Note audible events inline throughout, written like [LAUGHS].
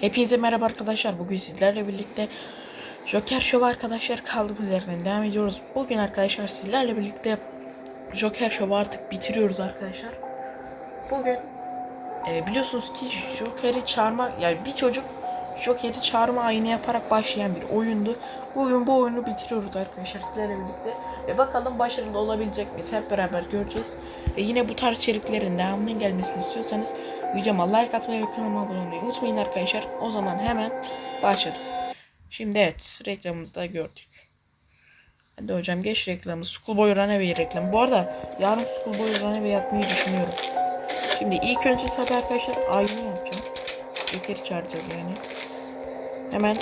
Hepinize merhaba arkadaşlar. Bugün sizlerle birlikte Joker Show arkadaşlar kaldığımız yerden devam ediyoruz. Bugün arkadaşlar sizlerle birlikte Joker Show'u artık bitiriyoruz arkadaşlar. Bugün e, biliyorsunuz ki Joker'i çağırma yani bir çocuk Joker'i çağırma ayini yaparak başlayan bir oyundu. Bugün bu oyunu bitiriyoruz arkadaşlar sizlerle birlikte. Ve bakalım başarılı olabilecek miyiz hep beraber göreceğiz. Ve yine bu tarz içeriklerin devamının gelmesini istiyorsanız videoma like atmayı ve kanalıma abone olmayı unutmayın arkadaşlar. O zaman hemen başladık. Şimdi evet reklamımızı da gördük. Hadi hocam geç reklamı. Schoolboy Runaway reklamı. Bu arada yarın Schoolboy Runaway yapmayı düşünüyorum. Şimdi ilk önce tabii arkadaşlar ayını yapacağız. Joker'i çağıracağız yani. Hemen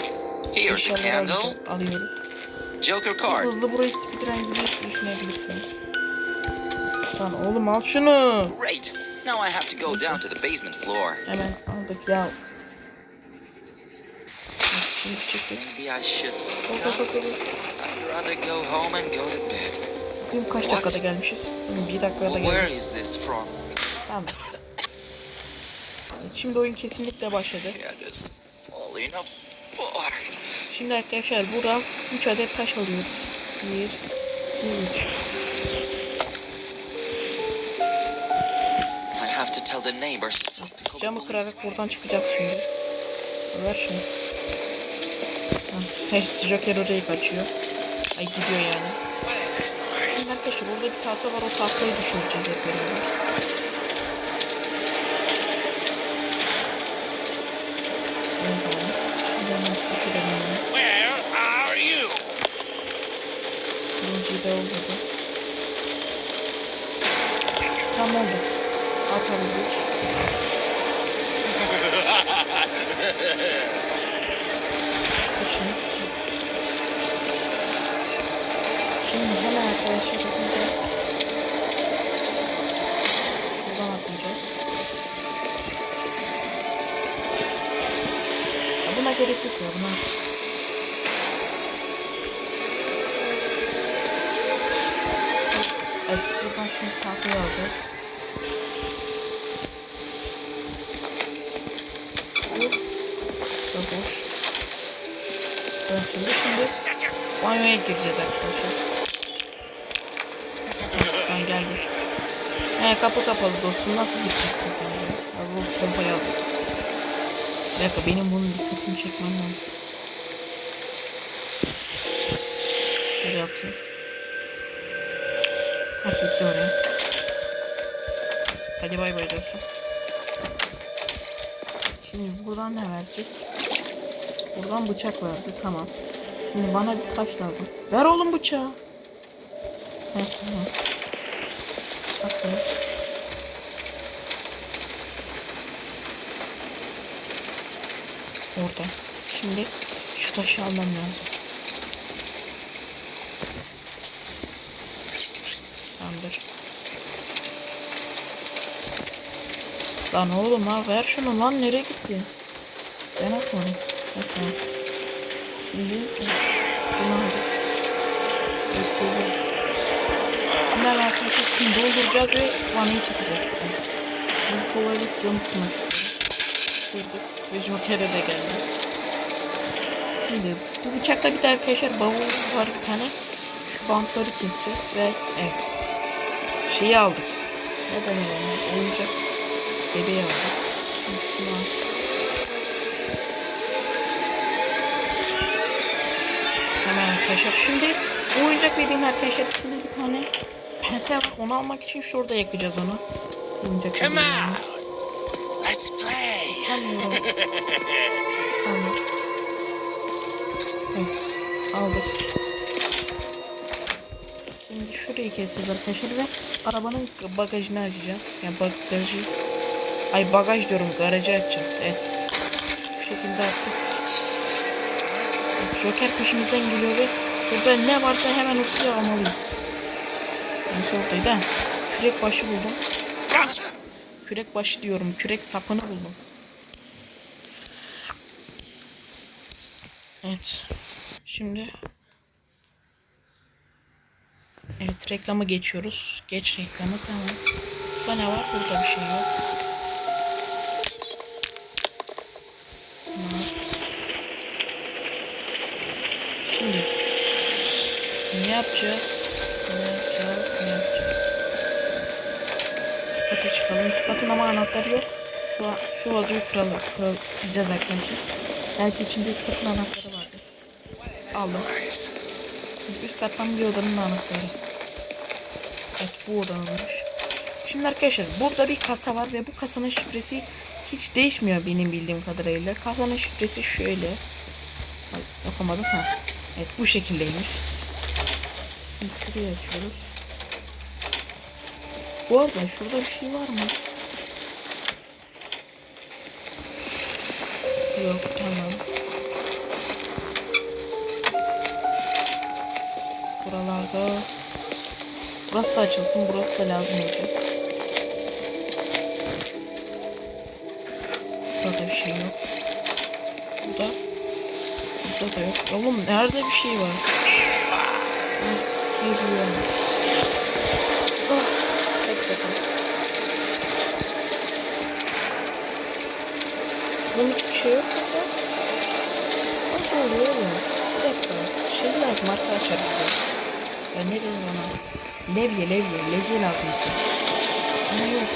Here's a candle. alıyoruz. Joker card. Hızlı burayı speedrun gibi düşünebilirsiniz. Lan oğlum al şunu. Great. Now I have to go down to the basement floor. Hemen aldık ya. Maybe I should stop. I'd rather go home and go to bed. Bakayım kaç dakikada gelmişiz? Bir dakikada Well, where is this from? Tamam. [LAUGHS] Şimdi oyun kesinlikle başladı. It is falling apart. Şimdi arkadaşlar buradan 3 adet taş alıyoruz. 1, 2, 3. I have to tell the neighbors. to Camı kırarak buradan çıkacağız şimdi. Ver şunu. Ha, Evet, Joker orayı kaçıyor. Ay gidiyor yani. Şimdi arkadaşlar burada bir tahta var o tahtayı düşüreceğiz hep beraber. Evet abi. Şimdi hemen düşürelim onu. Where are you? Olmadı. Tam oldu. Atabildik. Şimdi. Şimdi hemen arkadaşlar hızlıca şuradan atlayacağız. Ya buna gerek yok ya buna. Buradan şimdi tahtayı alacağız. Bu boş. Evet şimdi banyoya gireceğiz arkadaşlar. Ben geldik. He kapı kapalı dostum nasıl gideceksin sen buraya? Ya bu pompayı aldım. Bir dakika benim bunun dikkatini çekmem lazım. Şöyle yapayım. Hadi gitti oraya. Hadi bay bay dostum. Şimdi buradan ne verecek? Buradan bıçak verdi tamam. Şimdi bana bir taş lazım. Ver oğlum bıçağı. Heh, tamam. Bak bunu. Orada. Şimdi şu taşı almam lazım. Tamamdır. Lan oğlum ha ver şunu lan nereye gitti? Ben atmadım. Ha, tamam. Şimdi bunu aldık. Hemen arkadaşlar şunu dolduracağız ve vanayı çekeceğiz. Bu kolaylık camı tutmak istiyorum. Kırdık ve Joker'e de geldi. Şimdi bu bıçakla bir de arkadaşlar bavul var bir tane. Şu bantları keseceğiz ve evet. Şeyi aldık. Ne denir ona? Oyuncak. Bebeği aldık. Şunu al. Hemen arkadaşlar. Şimdi bu oyuncak bebeğin arkadaşlar içinde bir tane pense var. Onu almak için şurada yakacağız onu. Oyuncak Come on. Let's play. Sanmıyorum. [LAUGHS] Tamam. Evet. Aldık. Şurayı keseceğiz arkadaşlar ve arabanın bagajını açacağız. Yani bagajı... Ay bagaj diyorum garajı açacağız. Evet. Bu şekilde attık. Joker peşimizden geliyor ve burada ne varsa hemen hızlıca almalıyız. Neyse oradaydı. Kürek başı buldum. Kürek başı diyorum. Kürek sapını buldum. Evet. Şimdi Evet reklama geçiyoruz. Geç reklamı tamam. Bana var burada bir şey yok. Şimdi ne yapacağız? Ne yapacağız? Ne yapacağız? Spata çıkalım. Spatın ama anahtarı yok. Şu, an, şu vazoyu kıralım. Kıracağız arkadaşlar. Belki içinde spatın anahtarı vardır. Aldım. Nice. Üst kattan bir odanın anahtarı. Evet bu odanınmış. Şimdi arkadaşlar burada bir kasa var ve bu kasanın şifresi hiç değişmiyor benim bildiğim kadarıyla. Kasanın şifresi şöyle. Ay, yapamadım ha. Evet bu şekildeymiş. Şimdi şurayı açıyoruz. Bu arada şurada bir şey var mı? Yok tamam. Buralarda Burası da açılsın. Burası da lazım olacak. Burada bir şey yok. Burada Burada da yok. Oğlum nerede bir şey var? Ah, Geliyor. Ah, bakalım. Bunun hiçbir şey yok burada. Nasıl oluyor oğlum? Bir dakika. Şey lazım arkadaşlar. Ya ne denir ona? Levye levye. Levye lazım bize. Ama yok.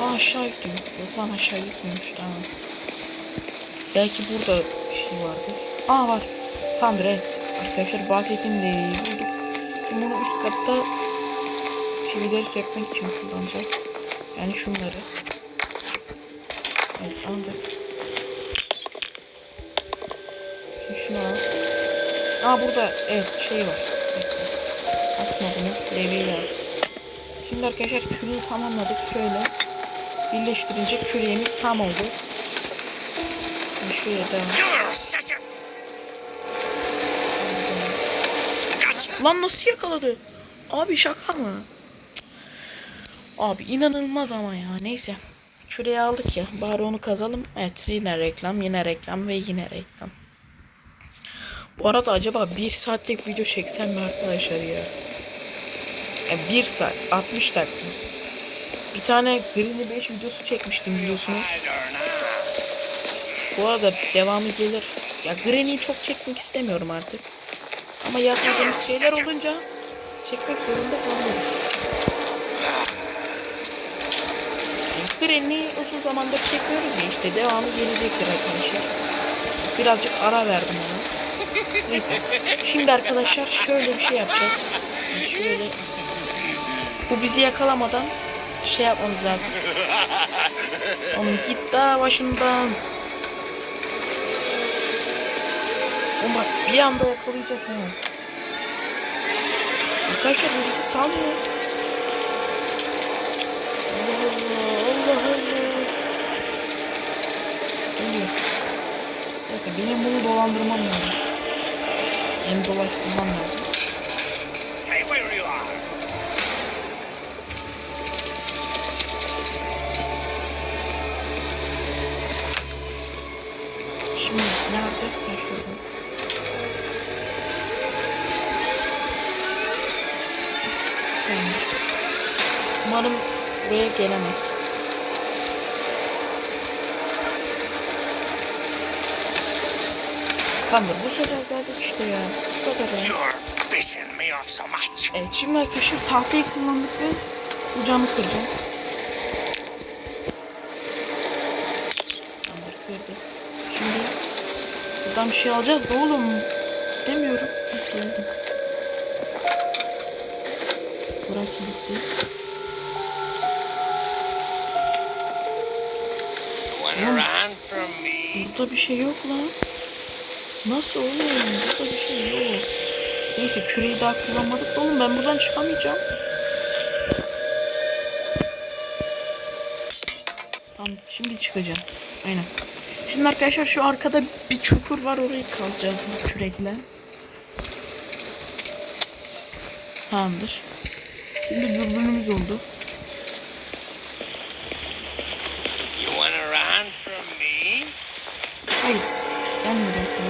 Aa aşağı gidiyor. Yok lan aşağı gitmiyormuş. Tamam. Belki burada bir şey vardır. Aa var. Tamamdır evet. Arkadaşlar bahsettiğim levyeyi bulduk. Şimdi bunu üst katta çivileri sökmek için kullanacağız. Yani şunları. Evet aldık. Şimdi şunu al. Aa burada evet şey var. Bekle. Atma bunu. Levyeyi al. Şimdi arkadaşlar küreği tamamladık. Şöyle birleştirince küreğimiz tam oldu. Şimdi şuraya devam. Lan nasıl yakaladı? Abi şaka mı? Abi inanılmaz ama ya. Neyse. Şuraya aldık ya. Bari onu kazalım. Evet yine reklam, yine reklam ve yine reklam. Bu arada acaba bir saatlik video çeksem mi arkadaşlar ya? E, bir saat, 60 dakika. Bir tane Green'i 5 videosu çekmiştim biliyorsunuz. Bu arada devamı gelir. Ya Granny'i çok çekmek istemiyorum artık. Ama yapmadığımız şeyler olunca çekmek zorunda kalıyoruz. Yani Granny'i uzun zamandır çekmiyoruz ya işte devamı gelecektir arkadaşlar. Birazcık ara verdim ona. Neyse. Şimdi arkadaşlar şöyle bir şey yapacağız. Şöyle. Bu bizi yakalamadan şey yapmamız lazım. Oğlum git daha başımdan. Oğlum bak bir anda yakalayacak ha. Arkadaşlar bu bizi salmıyor. Dakika benim bunu dolandırmam lazım. Benim dolaştırmam lazım. Şimdi nerede? Tamam. Umarım buraya gelemez. Tamamdır bu sefer geldik işte ya. Bu kadar. You're pissing me off so much. Evet şimdi arkadaşlar tahtayı kullandık ve bu camı kıracağım. Tamamdır kırdık. Şimdi buradan bir şey alacağız da oğlum. Demiyorum. Geldim. Burası gitti. Burada bir şey yok lan. Nasıl oğlum? Burada bir şey yok. Neyse küreği daha kullanmadık da oğlum ben buradan çıkamayacağım. Tamam şimdi çıkacağım. Aynen. Şimdi arkadaşlar şu arkada bir çukur var orayı kazacağız bu kürekle. Tamamdır. Şimdi dürbünümüz oldu.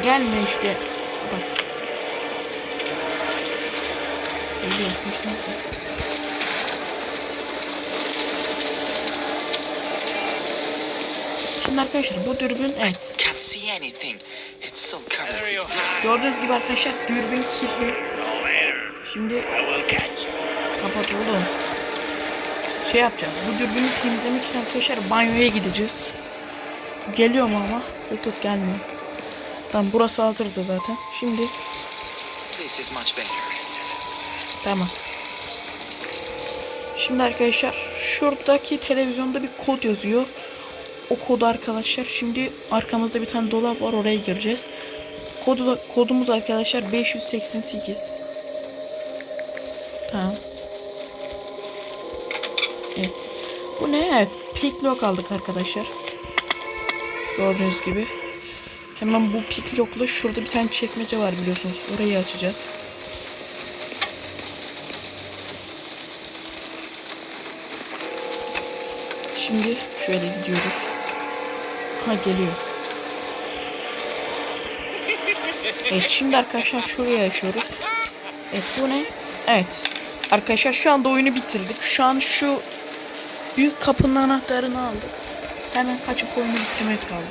Gelme işte. Kapat. Geliyor. Şimdi arkadaşlar bu dürbün evet. Gördüğünüz gibi arkadaşlar dürbün kirli. Şimdi kapat oğlum. Şey yapacağız. Bu dürbünü temizlemek için arkadaşlar banyoya gideceğiz. Geliyor mu ama? Yok yok gelmiyor. Tamam burası hazırdı zaten. Şimdi. Tamam. Şimdi arkadaşlar şuradaki televizyonda bir kod yazıyor. O kodu arkadaşlar şimdi arkamızda bir tane dolap var oraya gireceğiz. Kodu kodumuz arkadaşlar 588. Tamam. Evet. Bu ne? Evet. Picklock aldık arkadaşlar. Gördüğünüz gibi. Hemen bu picklock'la şurada bir tane çekmece var biliyorsunuz. Orayı açacağız. Şimdi şöyle gidiyoruz. Ha geliyor. Evet şimdi arkadaşlar şurayı açıyoruz. Evet bu ne? Evet. Arkadaşlar şu anda oyunu bitirdik. Şu an şu büyük kapının anahtarını aldık. Hemen kaçıp oyunu bitirmek kaldı.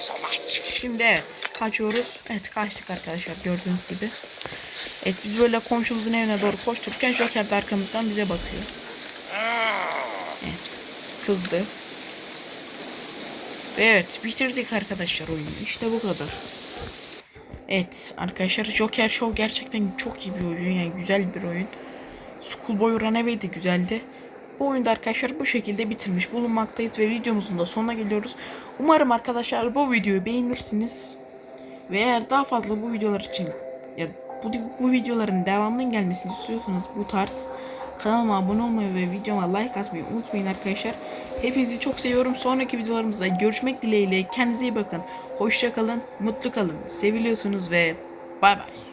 So much. Şimdi evet kaçıyoruz. Evet kaçtık arkadaşlar gördüğünüz gibi. Evet biz böyle komşumuzun evine doğru koştururken Joker de arkamızdan bize bakıyor. Evet kızdı. Ve evet bitirdik arkadaşlar oyunu. İşte bu kadar. Evet arkadaşlar Joker Show gerçekten çok iyi bir oyun yani güzel bir oyun. Schoolboy Runaway de güzeldi. Bu oyunda arkadaşlar bu şekilde bitirmiş bulunmaktayız ve videomuzun da sonuna geliyoruz. Umarım arkadaşlar bu videoyu beğenirsiniz. Ve eğer daha fazla bu videolar için ya bu, bu videoların devamının gelmesini istiyorsanız bu tarz kanalıma abone olmayı ve videoma like atmayı unutmayın arkadaşlar. Hepinizi çok seviyorum. Sonraki videolarımızda görüşmek dileğiyle. Kendinize iyi bakın. Hoşça kalın, mutlu kalın. Seviliyorsunuz ve bay bay.